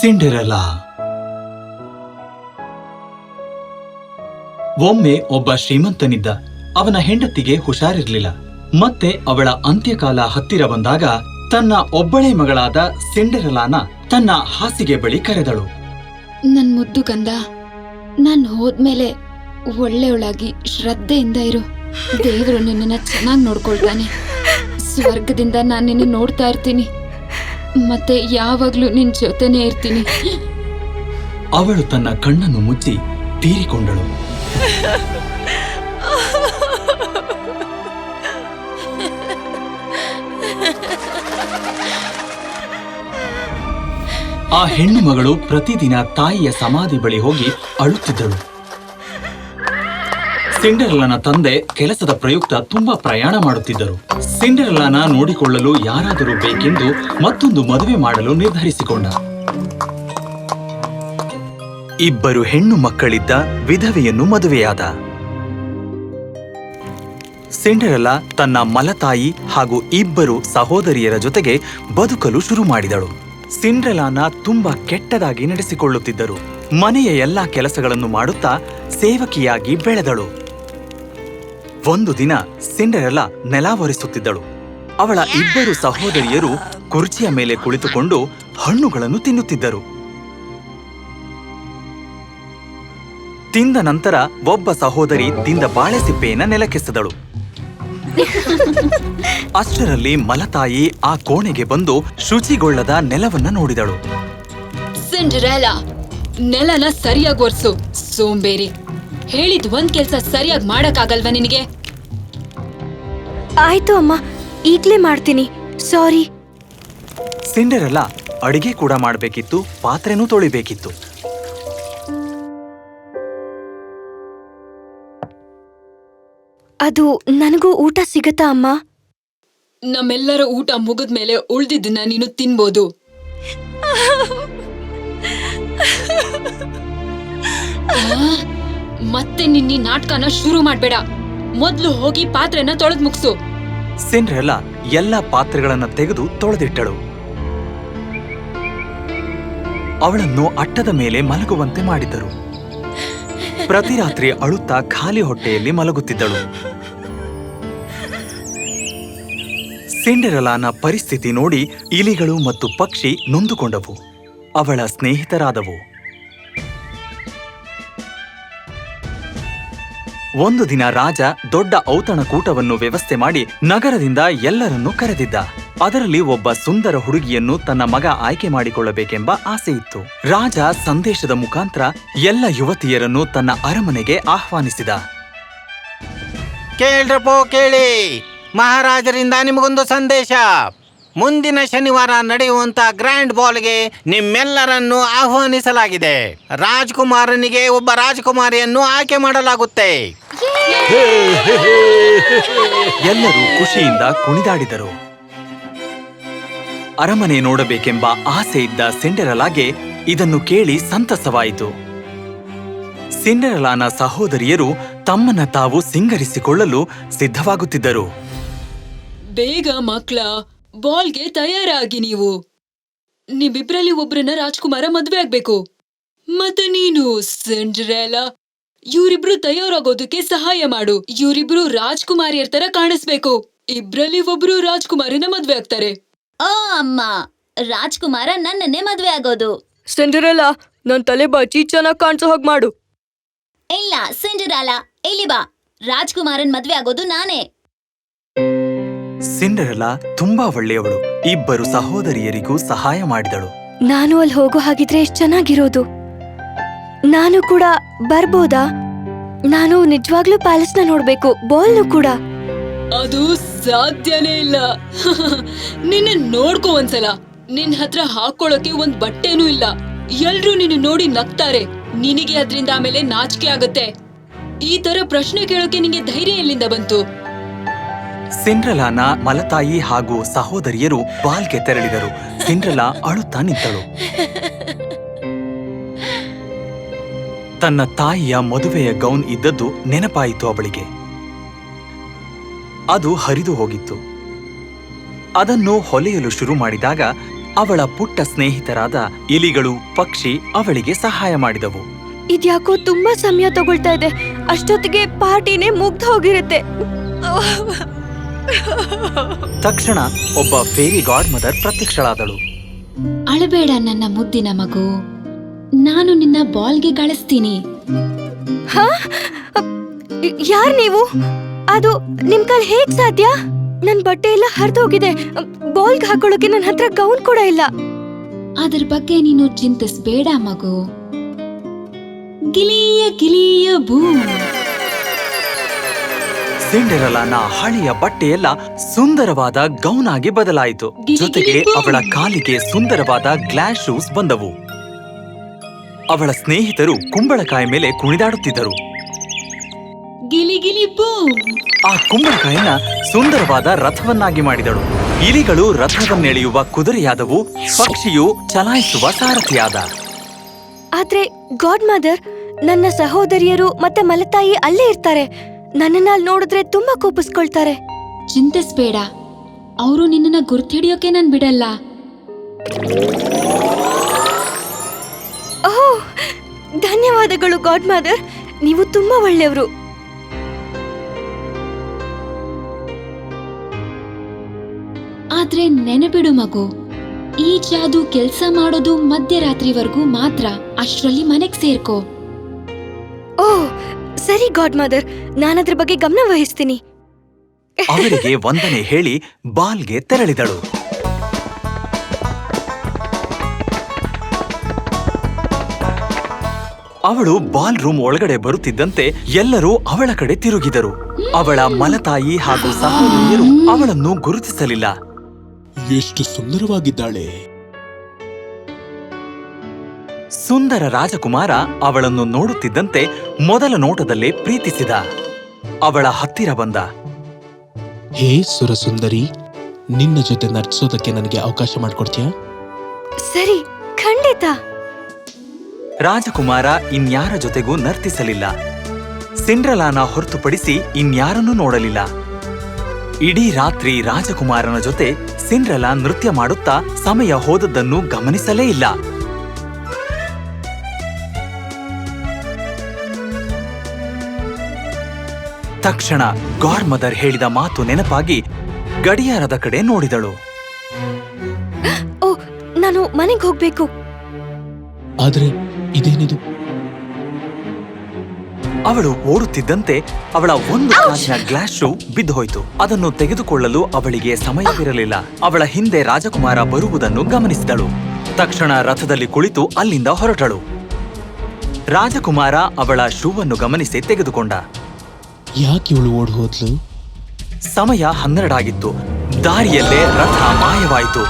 ಸಿಂಡೆರೆಲಾ ಒಮ್ಮೆ ಒಬ್ಬ ಶ್ರೀಮಂತನಿದ್ದ ಅವನ ಹೆಂಡತಿಗೆ ಹುಷಾರಿರ್ಲಿಲ್ಲ. ಮತ್ತೆ ಅವಳ ಅಂತ್ಯಕಾಲ ಹತ್ತಿರ ಬಂದಾಗ ತನ್ನ ಒಬ್ಬಳೇ ಮಗಳಾದ ಸಿಂಡರಲಾನ ತನ್ನ ಹಾಸಿಗೆ ಬಳಿ ಕರೆದಳು. ನನ್ ಮುದ್ದು ಕಂದ ನಾನ್ ಹೋದ್ಮೇಲೆ ಒಳ್ಳೆಯವಳಾಗಿ ಶ್ರದ್ಧೆಯಿಂದ ಇರು. ದೇವರು ನಿನ್ನನ್ನ ಚೆನ್ನಾಗಿ ನೋಡ್ಕೊಳ್ತಾನೆ. ಸ್ವರ್ಗದಿಂದ ನಾನು ನಿನ್ನ ನೋಡ್ತಾ ಇರ್ತೀನಿ. ಮತ್ತೆ ಯಾವಾಗ್ಲೂ ನಿನ್ ಜೊತೆನೇ ಇರ್ತೀನಿ. ಅವಳು ತನ್ನ ಕಣ್ಣನ್ನು ಮುಚ್ಚಿ ತೀರಿಕೊಂಡಳು. ಆ ಹೆಣ್ಣು ಮಗಳು ಪ್ರತಿದಿನ ತಾಯಿಯ ಸಮಾಧಿ ಬಳಿ ಹೋಗಿ ಅಳುತ್ತಿದ್ದಳು. ಸಿಂಡರೆಲ್ಲನ ತಂದೆ ಕೆಲಸದ ಪ್ರಯುಕ್ತ ತುಂಬಾ ಪ್ರಯಾಣ ಮಾಡುತ್ತಿದ್ದರು. ಸಿಂಡರ್ಲಾನ ನೋಡಿಕೊಳ್ಳಲು ಯಾರಾದರೂ ಬೇಕೆಂದು ಮತ್ತೊಂದು ಮದುವೆ ಮಾಡಲು ನಿರ್ಧರಿಸಿಕೊಂಡ. ಇಬ್ಬರು ಹೆಣ್ಣು ಮಕ್ಕಳಿದ್ದ ವಿಧವೆಯನ್ನು ಮದುವೆಯಾದ. ಸಿಂಡರಲ ತನ್ನ ಮಲತಾಯಿ ಹಾಗೂ ಇಬ್ಬರು ಸಹೋದರಿಯರ ಜೊತೆಗೆ ಬದುಕಲು ಶುರು ಮಾಡಿದಳು. ಸಿಂಡ್ರಲಾನ ತುಂಬಾ ಕೆಟ್ಟದಾಗಿ ನಡೆಸಿಕೊಳ್ಳುತ್ತಿದ್ದರು. ಮನೆಯ ಎಲ್ಲಾ ಕೆಲಸಗಳನ್ನು ಮಾಡುತ್ತಾ ಸೇವಕಿಯಾಗಿ ಬೆಳೆದಳು. ಒಂದು ದಿನ ಸಿಂಡರೆಲ್ಲ ನೆಲ ಒರೆಸುತ್ತಿದ್ದಳು. ಅವಳ ಇಬ್ಬರು ಸಹೋದರಿಯರು ಕುರ್ಚಿಯ ಮೇಲೆ ಕುಳಿತುಕೊಂಡು ಹಣ್ಣುಗಳನ್ನು ತಿನ್ನುತ್ತಿದ್ದರು. ತಿಂದ ನಂತರ ಒಬ್ಬ ಸಹೋದರಿ ತಿಂದ ಬಾಳೆಸಿಪ್ಪೆಯನ್ನ ನೆಲಕ್ಕೆಸೆದಳು. ಅಷ್ಟರಲ್ಲಿ ಮಲತಾಯಿ ಆ ಕೋಣೆಗೆ ಬಂದು ಶುಚಿಗೊಳ್ಳದ ನೆಲವನ್ನ ನೋಡಿದಳು. ನೆಲನ ಸರಿಯಾಗಿ ಒರೆಸು ಸೋಂಬೇರಿ. ಹೇಳಿದ್ ಒಂದ್ ಕೆಲ್ಸ ಸರಿಯಾಗಿ ಮಾಡಕ್ಕಾಗಲ್ವಾ ನಿನಗೆ? ಆಯ್ತು ಅಮ್ಮ ಈಗ್ಲೇ ಮಾಡ್ತೀನಿ. ಸಾರಿ ಸಿಂಡರಲ್ಲ ಅಡಿಗೆ ಕೂಡ ಮಾಡಬೇಕಿತ್ತು ಪಾತ್ರೆನೂ ತೊಳಿಬೇಕಿತ್ತು. ಅದು ನನಗೂ ಊಟ ಸಿಗತ್ತಾ ಅಮ್ಮ? ನಮ್ಮೆಲ್ಲರ ಊಟ ಮುಗಿದ್ಮೇಲೆ ಉಳ್ದಿದ್ದನ್ನ ನೀನು ತಿನ್ಬೋದು. ಮತ್ತೆ ನಿನ್ನಿ ನಾಟಕನ ಶುರು ಮಾಡ್ಬೇಡ. ಮೊದ್ಲು ಹೋಗಿ ಪಾತ್ರೆನ ತೊಳೆದ್ ಮುಗ್ಸು. ಸಿಂಡ್ರೆಲ್ಲ ಎಲ್ಲ ಪಾತ್ರೆಗಳನ್ನ ತೆಗೆದು ತೊಳೆದಿಟ್ಟಳು. ಅವಳನ್ನು ಅಟ್ಟದ ಮೇಲೆ ಮಲಗುವಂತೆ ಮಾಡಿದರು. ಪ್ರತಿ ರಾತ್ರಿ ಅಳುತ್ತಾ ಖಾಲಿ ಹೊಟ್ಟೆಯಲ್ಲಿ ಮಲಗುತ್ತಿದ್ದಳು. ಸಿಂಡೆರಲಾನ ಪರಿಸ್ಥಿತಿ ನೋಡಿ ಇಲಿಗಳು ಮತ್ತು ಪಕ್ಷಿ ನೊಂದುಕೊಂಡವು. ಅವಳ ಸ್ನೇಹಿತರಾದವು. ಒಂದು ದಿನ ರಾಜ ದೊಡ್ಡ ಔತಣಕೂಟವನ್ನು ವ್ಯವಸ್ಥೆ ಮಾಡಿ ನಗರದಿಂದ ಎಲ್ಲರನ್ನೂ ಕರೆದಿದ್ದ. ಅದರಲ್ಲಿ ಒಬ್ಬ ಸುಂದರ ಹುಡುಗಿಯನ್ನು ತನ್ನ ಮಗ ಆಯ್ಕೆ ಮಾಡಿಕೊಳ್ಳಬೇಕೆಂಬ ಆಸೆ ಇತ್ತು. ರಾಜ ಸಂದೇಶದ ಮುಖಾಂತರ ಎಲ್ಲ ಯುವತಿಯರನ್ನು ತನ್ನ ಅರಮನೆಗೆ ಆಹ್ವಾನಿಸಿದ. ಕೇಳ್ರಪ್ಪೋ ಕೇಳಿ. ಮಹಾರಾಜರಿಂದ ನಿಮಗೊಂದು ಸಂದೇಶ. ಮುಂದಿನ ಶನಿವಾರ ನಡೆಯುವಂಥ ಗ್ರ್ಯಾಂಡ್ ಬಾಲ್ಗೆ ನಿಮ್ಮೆಲ್ಲರನ್ನು ಆಹ್ವಾನಿಸಲಾಗಿದೆ. ರಾಜ್ಕುಮಾರನಿಗೆ ಒಬ್ಬ ರಾಜಕುಮಾರಿಯನ್ನು ಆಯ್ಕೆ ಮಾಡಲಾಗುತ್ತೆ. ಎಲ್ಲರೂ ಖುಷಿಯಿಂದ ಕುಣಿದಾಡಿದರು. ಅರಮನೆ ನೋಡಬೇಕೆಂಬ ಆಸೆ ಇದ್ದ ಸಿಂಡೆರಲಾಗೆ ಇದನ್ನು ಕೇಳಿ ಸಂತಸವಾಯಿತು. ಸಿಂಡರಲಾನ ಸಹೋದರಿಯರು ತಮ್ಮನ್ನ ತಾವು ಸಿಂಗರಿಸಿಕೊಳ್ಳಲು ಸಿದ್ಧವಾಗುತ್ತಿದ್ದರು. ಬೇಗ ಮಕ್ಳ ಬಾಲ್ಗೆ ತಯಾರಾಗಿ ನೀವು. ನಿಮ್ಮಿಬ್ರಲ್ಲಿ ಒಬ್ರನ್ನ ರಾಜ್ಕುಮಾರ ಮದ್ವೆ ಆಗ್ಬೇಕು. ಮತ್ತೆ ನೀನು ಸಿಂಡ್ರೆಲಾ ಇವರಿಬ್ರು ತಯಾರಾಗೋದಕ್ಕೆ ಸಹಾಯ ಮಾಡು. ಇವರಿಬ್ರು ರಾಜ್ಕುಮಾರಿಯರ್ ತರ ಕಾಣಿಸ್ಬೇಕು. ಇಬ್ರಲ್ಲಿ ಒಬ್ರು ರಾಜ್ಕುಮಾರಿನ ಮದ್ವೆ ಆಗ್ತಾರೆ. ಓ ಅಮ್ಮ ರಾಜ್ಕುಮಾರ ನನ್ನನ್ನೇ ಮದ್ವೆ ಆಗೋದು. ಸಿಂಡರೆಲ್ಲ ನನ್ನ ತಲೆ ಬಾಚಿ ಚೆನ್ನಾಗಿ ಕಾಣಿಸೋ ಹಾಗೆ ಮಾಡು. ಇಲ್ಲ ಸಿಂಡರಾಲ ಇಲ್ಲಿ ಬಾ. ರಾಜ್ಕುಮಾರನ್ ಮದ್ವೆ ಆಗೋದು ನಾನೇ. ಸಿಂಡರೆಲಾ ತುಂಬಾ ಒಳ್ಳೆಯವಳು. ಇಬ್ಬರು ಸಹೋದರಿಯರಿಗೂ ಸಹಾಯ ಮಾಡಿದಳು. ನಾನು ಅಲ್ಲಿ ಹೋಗೋ ಹಾಗಿದ್ರೆ ಎಷ್ಟು ಚೆನ್ನಾಗಿರೋದು. ನಾನು ಕೂಡ ಬರ್ಬೋದಾ? ನಾನು ನಿಜವಾಗ್ಲೂ ಪ್ಯಾಲೇಸ್ನ ನೋಡ್ಬೇಕು ಬಾಲ್ನು ಕೂಡ. ಅದು ಸಾಧ್ಯನೇ ಇಲ್ಲ. ನಿನ್ನ ನೋಡ್ಕೋ ಒಂದ್ಸಲ. ನಿನ್ ಹತ್ರ ಹಾಕೊಳ್ಳೋಕೆ ಒಂದ್ ಬಟ್ಟೆನೂ ಇಲ್ಲ. ಎಲ್ರೂ ನಿನ್ನ ನೋಡಿ ನಗ್ತಾರೆ. ನಿನಗೆ ಅದ್ರಿಂದ ಆಮೇಲೆ ನಾಚಿಕೆ ಆಗತ್ತೆ. ಈ ತರ ಪ್ರಶ್ನೆ ಕೇಳೋಕೆ ನಿಂಗೆ ಧೈರ್ಯ ಎಲ್ಲಿಂದ ಬಂತು? ಸಿಂಡ್ರಲಾನ ಮಲತಾಯಿ ಹಾಗೂ ಸಹೋದರಿಯರು ಬಾಲ್ಗೆ ತೆರಳಿದರು. ಸಿಂಡ್ರಲಾ ಅಳುತ್ತಾ ನಿಂತಳು. ತನ್ನ ತಾಯಿಯ ಮದುವೆಯ ಗೌನ್ ಇದ್ದದ್ದು ನೆನಪಾಯಿತು ಅವಳಿಗೆ. ಅದು ಹರಿದು ಹೋಗಿತ್ತು. ಅದನ್ನು ಹೊಲೆಯಲು ಶುರು ಮಾಡಿದಾಗ ಅವಳ ಪುಟ್ಟ ಸ್ನೇಹಿತರಾದ ಇಲಿಗಳು, ಪಕ್ಷಿ ಅವಳಿಗೆ ಸಹಾಯ ಮಾಡಿದವು. ಇದ್ಯಾಕೋ ತುಂಬಾ ಸಮಯ ತಗೊಳ್ತಾ ಇದೆ. ಅಷ್ಟೊತ್ತಿಗೆ ಪಾರ್ಟಿನೇ ಮುಗ್ದು ಹೋಗಿರುತ್ತೆ. ತಕ್ಷಣ ಒಬ್ಬ ಫೇರಿ ಗಾಡ್ ಮದರ್ ಪ್ರತ್ಯಕ್ಷಳಾದಳು. ಅಳಬೇಡ ನನ್ನ ಮುದ್ದಿನ ಮಗು. ನಾನು ನಿನ್ನ ಬಾಲ್ಗೆ ಕಳಿಸ್ತೀನಿ. ಹಾ? ಯಾರ್ ನೀವು? ಅದು ನಿಮ್ ಕೈಲಿ ಹೇಗ್ ಸಾಧ್ಯ? ನನ್ ಬಟ್ಟೆ ಎಲ್ಲ ಹರಿದೋಗಿದೆ. ಬಾಲ್ಗ್ ಹಾಕೊಳ್ಳೋಕೆ ನನ್ನ ಹತ್ರ ಗೌನ್ ಕೂಡ ಇಲ್ಲ. ಅದ್ರ ಬಗ್ಗೆ ನೀನು ಚಿಂತಿಸ್ಬೇಡ ಮಗು. ಗಿಲಿಯ ಗಿಲಿಯ ಭೂಮ್ ಸಿಂಡೆರಲಾನ ಹಳೆಯ ಬಟ್ಟೆಯೆಲ್ಲ ಸುಂದರವಾದ ಗೌನ್ ಆಗಿ ಬದಲಾಯಿತು ಜೊತೆಗೆ ಅವಳ ಕಾಲಿಗೆ ಸುಂದರವಾದ ಗ್ಲಾಸ್ ಶೂಸ್ ಬಂದವು. ಅವಳ ಸ್ನೇಹಿತರು ಕುಂಬಳಕಾಯಿ ಮೇಲೆ ಕುಣಿದಾಡುತ್ತಿದ್ದರು. ಆ ಕುಂಬಳಕಾಯಿನ ಸುಂದರವಾದ ರಥವನ್ನಾಗಿ ಮಾಡಿದಳು. ಇಲಿಗಳು ರಥವನ್ನೆಳೆಯುವ ಕುದುರೆಯಾದವು ಪಕ್ಷಿಯು ಚಲಾಯಿಸುವ ಸಾರಥಿಯಾದ. ಆದ್ರೆ ಗಾಡ್ ಮದರ್ ನನ್ನ ಸಹೋದರಿಯರು ಮತ್ತೆ ಮಲತಾಯಿ ಅಲ್ಲೇ ಇರ್ತಾರೆ. ನನ್ನನ್ನ ಅಲ್ಲಿ ನೋಡಿದ್ರೆ ತುಂಬಾ ಕೋಪಿಸ್ಕೊಳ್ತಾರೆ. ಚಿಂತಿಸ್ಬೇಡ. ಅವರು ನಿನ್ನನ್ನ ಗುರ್ತಿಡಿಯೋಕೆ ನಾನ್ ಬಿಡಲ್ಲ. ಓಹ್ ಧನ್ಯವಾದಗಳು ಗಾಡ್ ಮದರ್ ನೀವು ತುಂಬಾ ಒಳ್ಳೆಯವರು. ಆದ್ರೆ ನೆನಪಿಡು ಮಗು ಈ ಜಾದು ಕೆಲಸ ಮಾಡೋದು ಮಧ್ಯರಾತ್ರಿವರೆಗೂ ಮಾತ್ರ. ಅಷ್ಟ್ರಲ್ಲಿ ಮನೆಗ್ ಸೇರ್ಕೋ. ಓಹ್ ಸರಿ ಗಾಡ್ ಮದರ್ ನಾನದ್ರ ಬಗ್ಗೆ ಗಮನ ವಹಿಸ್ತೀನಿ. ಅವರಿಗೆ ವಂದನೆ ಹೇಳಿ ಬಾಲ್ಗೆ ತೆರಳಿದಳು. ಅವಳು ಬಾಲ್ ರೂಮ್ ಒಳಗಡೆ ಬರುತ್ತಿದ್ದಂತೆ ಎಲ್ಲರೂ ಅವಳ ಕಡೆ ತಿರುಗಿದರು. ಅವಳ ಮಲತಾಯಿ ಹಾಗೂ ಸಹೋದರಿಯರು ಅವಳನ್ನು ಗುರುತಿಸಲಿಲ್ಲ. ಎಷ್ಟು ಸುಂದರವಾಗಿದ್ದಾಳೆ. ಸುಂದರ ರಾಜಕುಮಾರ ಅವಳನ್ನು ನೋಡುತ್ತಿದ್ದಂತೆ ಮೊದಲ ನೋಟದಲ್ಲೇ ಪ್ರೀತಿಸಿದ. ಅವಳ ಹತ್ತಿರ ಬಂದ. ಹೇ ಸುರಸುಂದರಿ ನಿನ್ನ ಜೊತೆ ನಟಿಸೋದಕ್ಕೆ ನನಗೆ ಅವಕಾಶ ಮಾಡಿಕೊಡ್ತೀಯಾ? ಸರಿ ಖಂಡಿತ. ರಾಜಕುಮಾರ ಇನ್ಯಾರ ಜೊತೆಗೂ ನರ್ತಿಸಲಿಲ್ಲ. ಸಿಂಡ್ರಲಾನ ಹೊರತುಪಡಿಸಿ ಇನ್ಯಾರನ್ನೂ ನೋಡಲಿಲ್ಲ. ಇಡೀ ರಾತ್ರಿ ರಾಜಕುಮಾರನ ಜೊತೆ ಸಿಂಡ್ರಲಾ ನೃತ್ಯ ಮಾಡುತ್ತಾ ಸಮಯ ಹೋದದ್ದನ್ನು ಗಮನಿಸಲೇ ಇಲ್ಲ. ತಕ್ಷಣ ಗಾಡ್ ಮದರ್ ಹೇಳಿದ ಮಾತು ನೆನಪಾಗಿ ಗಡಿಯಾರದ ಕಡೆ ನೋಡಿದಳು. ಓ ನಾನು ಮನೆಗೆ ಹೋಗ್ಬೇಕು. ಆದ್ರೆ ಇದೇನಿದು? ಅವಳು ಓಡುತ್ತಿದ್ದಂತೆ ಅವಳ ಒಂದು ಕಾಲಿನ ಗ್ಲಾಸ್ ಶೂ ಬಿದ್ದು ಹೋಯಿತು ಅದನ್ನು ತೆಗೆದುಕೊಳ್ಳಲು ಅವಳಿಗೆ ಸಮಯವಿರಲಿಲ್ಲ. ಅವಳ ಹಿಂದೆ ರಾಜಕುಮಾರ ಬರುವುದನ್ನು ಗಮನಿಸಿದಳು. ತಕ್ಷಣ ರಥದಲ್ಲಿ ಕುಳಿತು ಅಲ್ಲಿಂದ ಹೊರಟಳು. ರಾಜಕುಮಾರ ಅವಳ ಶೂವನ್ನು ಗಮನಿಸಿ ತೆಗೆದುಕೊಂಡ. ಯಾಕೆ ಇವಳು ಓಡ್ ಹೋದ್ಲು? ಸಮಯ ಹನ್ನೆರಡಾಗಿತ್ತು. ದಾರಿಯಲ್ಲೇ ರಥ ಮಾಯವಾಯಿತು.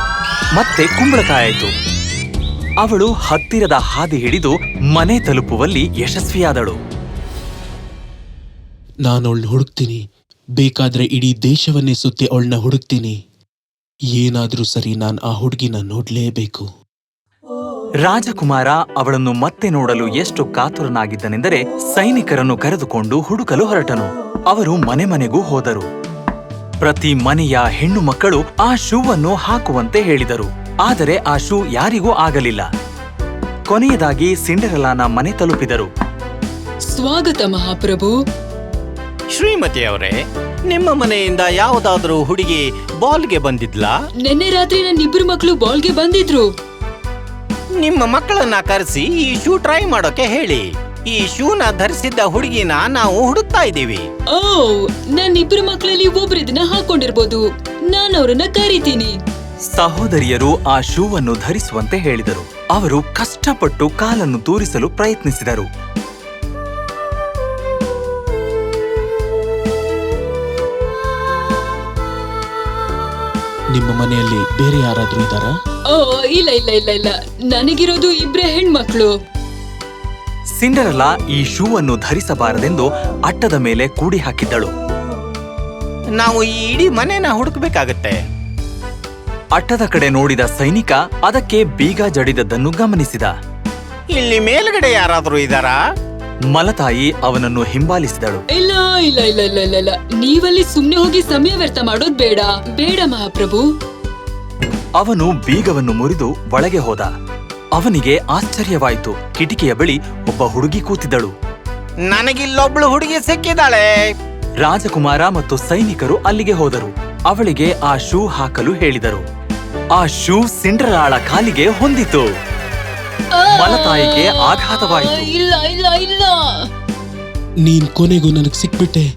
ಮತ್ತೆ ಕುಂಬಳಕಾಯಿತು ಅವಳು ಹತ್ತಿರದ ಹಾದಿ ಹಿಡಿದು ಮನೆ ತಲುಪುವಲ್ಲಿ ಯಶಸ್ವಿಯಾದಳು. ನಾನು ಅವಳನ್ನ ಹುಡುಕ್ತೀನಿ. ಬೇಕಾದ್ರೆ ಇಡೀ ದೇಶವನ್ನೇ ಸುತ್ತಿ ಅವಳನ್ನ ಹುಡುಕ್ತೀನಿ. ಏನಾದ್ರೂ ಸರಿ ನಾನು ಆ ಹುಡುಗಿನ ನೋಡ್ಲೇಬೇಕು. ರಾಜಕುಮಾರ ಅವಳನ್ನು ಮತ್ತೆ ನೋಡಲು ಎಷ್ಟು ಕಾತುರನಾಗಿದ್ದನೆಂದರೆ ಸೈನಿಕರನ್ನು ಕರೆದುಕೊಂಡು ಹುಡುಕಲು ಹೊರಟನು. ಅವರು ಮನೆ ಮನೆಗೂ ಹೋದರು. ಪ್ರತಿ ಮನೆಯ ಹೆಣ್ಣು ಮಕ್ಕಳು ಆ ಶೂವನ್ನು ಹಾಕುವಂತೆ ಹೇಳಿದರು. ಆದರೆ ಆ ಶೂ ಯಾರಿಗೂ ಆಗಲಿಲ್ಲ. ಕೊನೆಯದಾಗಿ ಸಿಂಡರಲಾನ ಮನೆ ತಲುಪಿದರು. ಸ್ವಾಗತ ಮಹಾಪ್ರಭು. ಶ್ರೀಮತಿ ಅವರೇ ನಿಮ್ಮ ಮನೆಯಿಂದ ಯಾವುದಾದ್ರೂ ಹುಡುಗಿ ಬಾಲ್ಗೆ ಬಂದಿದ್ಲಾ? ನಿನ್ನೆ ರಾತ್ರಿ ನನ್ನ ಇಬ್ರು ಮಕ್ಕಳು ಬಾಲ್ಗೆ ಬಂದಿದ್ರು. ನಿಮ್ಮ ಮಕ್ಕಳನ್ನ ಕರೆಸಿ ಈ ಶೂ ಟ್ರೈ ಮಾಡೋಕೆ ಹೇಳಿ. ಈ ಶೂನ ಧರಿಸಿದ್ದ ಹುಡುಗಿನ ನಾವು ಹುಡುಕ್ತಾ ಇದ್ದೀವಿ. ಓ ನನ್ನ ಇಬ್ಬರು ಮಕ್ಕಳಲ್ಲಿ ಒಬ್ರು ಇದನ್ನ ಹಾಕೊಂಡಿರ್ಬೋದು. ನಾನು ಅವ್ರನ್ನ ಕರಿತೀನಿ. ಸಹೋದರಿಯರು ಆ ಶೂವನ್ನು ಧರಿಸುವಂತೆ ಹೇಳಿದರು. ಅವರು ಕಷ್ಟಪಟ್ಟು ಕಾಲನ್ನು ತೂರಿಸಲು ಪ್ರಯತ್ನಿಸಿದರು. ನಿಮ್ಮ ಮನೆಯಲ್ಲಿ ಬೇರೆ ಯಾರಾದ್ರೂ ಇದ್ದಾರಾ? ಓ ಇಲ್ಲ ಇಲ್ಲ ಇಲ್ಲ ಇಲ್ಲ. ನನಗಿರೋದು ಇಬ್ರೇ ಹೆಣ್ಮಕ್ಳು. ಸಿಂಡರಲಾ ಈ ಶೂವನ್ನು ಧರಿಸಬಾರದೆಂದು ಅಟ್ಟದ ಮೇಲೆ ಕೂಡಿ ಹಾಕಿದ್ದಳು. ನಾವು ಈ ಇಡೀ ಮನೆನ ಹುಡುಕಬೇಕಾಗತ್ತೆ. ಅಟ್ಟದ ಕಡೆ ನೋಡಿದ ಸೈನಿಕ ಅದಕ್ಕೆ ಬೀಗ ಜಡಿದದ್ದನ್ನು ಗಮನಿಸಿದ. ಇಲ್ಲಿ ಮೇಲ್ಗಡೆ ಯಾರಾದರೂ ಇದ್ದಾರಾ? ಮಲತಾಯಿ ಅವನನ್ನು ಹಿಂಬಾಲಿಸಿದಳು. ಇಲ್ಲ ಇಲ್ಲ ಇಲ್ಲ ಇಲ್ಲ ಇಲ್ಲ ಇಲ್ಲ. ನೀವಲ್ಲಿ ಸುಮ್ನೆ ಹೋಗಿ ಸಮಯ ವ್ಯರ್ಥ ಮಾಡೋದ್ ಬೇಡ. ಬೇಡ ಮಹಾಪ್ರಭು. ಅವನು ಬೀಗವನ್ನು ಮುರಿದು ಒಳಗೆ ಹೋದ. ಅವನಿಗೆ ಆಶ್ಚರ್ಯವಾಯಿತು. ಕಿಟಕಿಯ ಬಳಿ ಒಬ್ಬ ಹುಡುಗಿ ಕೂತಿದ್ದಳು. ನನಗಿಲ್ಲೊಬ್ಳು ಹುಡುಗಿ ಸಿಕ್ಕಿದಾಳೆ ರಾಜಕುಮಾರ ಮತ್ತು ಸೈನಿಕರು ಅಲ್ಲಿಗೆ ಹೋದರು. ಅವಳಿಗೆ ಆ ಶೂ ಹಾಕಲು ಹೇಳಿದರು. ಆ ಶೂ ಸಿಂಡ್ರಲಾಳ ಕಾಲಿಗೆ ಹೊಂದಿತು. ಮಲತಾಯಿಗೆ ಆಘಾತವಾಯಿತು. ಇಲ್ಲ ಇಲ್ಲ ಇಲ್ಲ. ನೀನ್ ಕೊನೆಗೂ ನನಗೆ ಸಿಕ್ಬಿಟ್ಟೆ.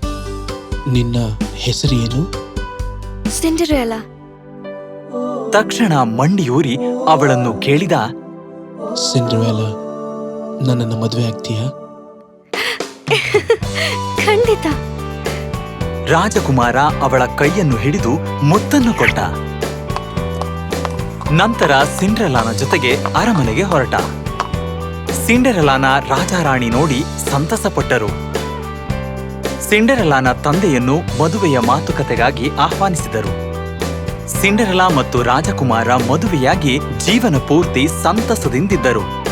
ನಿನ್ನ ಹೆಸರೇನು? ಸಿಂಡರೆಲ್ಲ ತಕ್ಷಣ ಮಂಡಿಯೂರಿ ಅವಳನ್ನು ಕೇಳಿದ. ಸಿಂಡ್ರವೇಲ ನನ್ನನ್ನು ಮದುವೆ ಆಗ್ತೀಯಾ? ಖಂಡಿತ. ರಾಜಕುಮಾರ ಅವಳ ಕೈಯನ್ನು ಹಿಡಿದು ಮುತ್ತನ್ನು ಕೊಟ್ಟ. ನಂತರ ಸಿಂಡ್ರೆಲಾನ ಜೊತೆಗೆ ಅರಮನೆಗೆ ಹೊರಟ. ಸಿಂಡೆರೆಲಾನ ರಾಜಾರಾಣಿ ನೋಡಿ ಸಂತಸಪಟ್ಟರು. ಸಿಂಡೆರೆಲಾನ ತಂದೆಯನ್ನು ಮದುವೆಯ ಮಾತುಕತೆಗಾಗಿ ಆಹ್ವಾನಿಸಿದರು. ಸಿಂಡರಲಾ ಮತ್ತು ರಾಜಕುಮಾರ ಮದುವೆಯಾಗಿ ಜೀವನ ಪೂರ್ತಿ ಸಂತಸದಿಂದಿದ್ದರು.